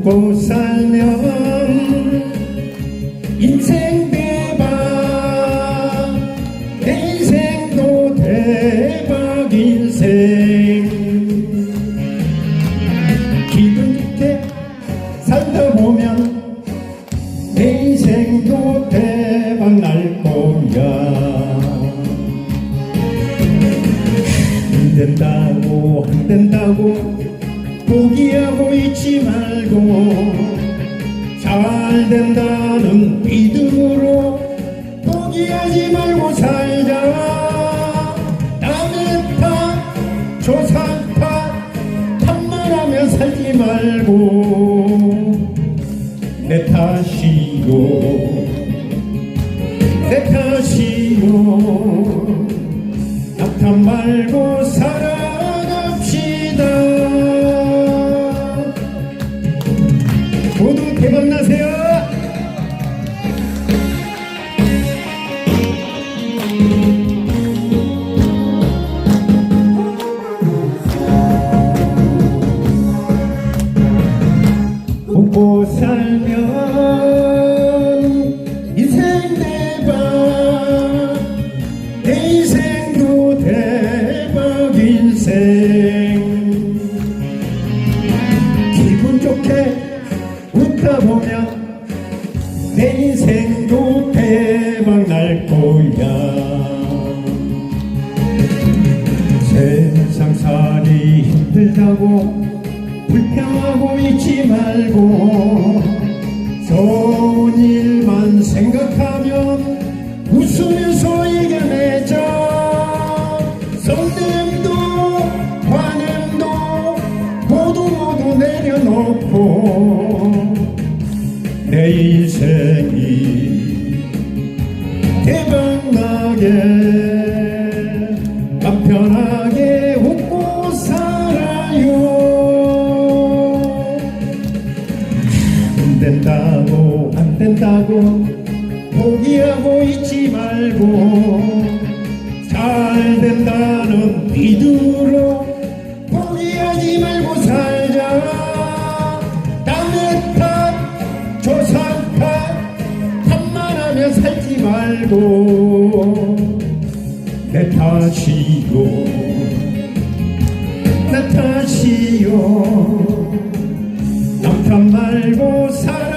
웃고 살면 인생 대박 내 인생도 대박 인생. 기분 좋게 살다 보면 내 인생도 대박 날 거야. 안 된다고 안 된다고. 포기하고 있지 말고 잘 된다는 믿음으로 포기하지 말고 살자 남의 탓 조상 탓 탓만하며 살지 말고 내 탓이요 내 탓이요 살면 인생 대박 내 인생도 대박 인생. 기분 좋게 웃다 보면 내 인생도 대박 날 거야. 세상 살이 힘들다고 불평하고 있지 말고 좋은 일만 생각하면 웃으면서 이겨내자. 성냄도 환음도 모두 모두 내려놓고 내 인생이 대박나게 맘 편하게 된다고 안 된다고 포기하고 있지 말고 잘 된다는 믿음으로 포기하지 말고 살자. 남의 탓 조상 탓 탓만 하며 살지 말고 내 탓이요 내 탓이요 남편 말고 살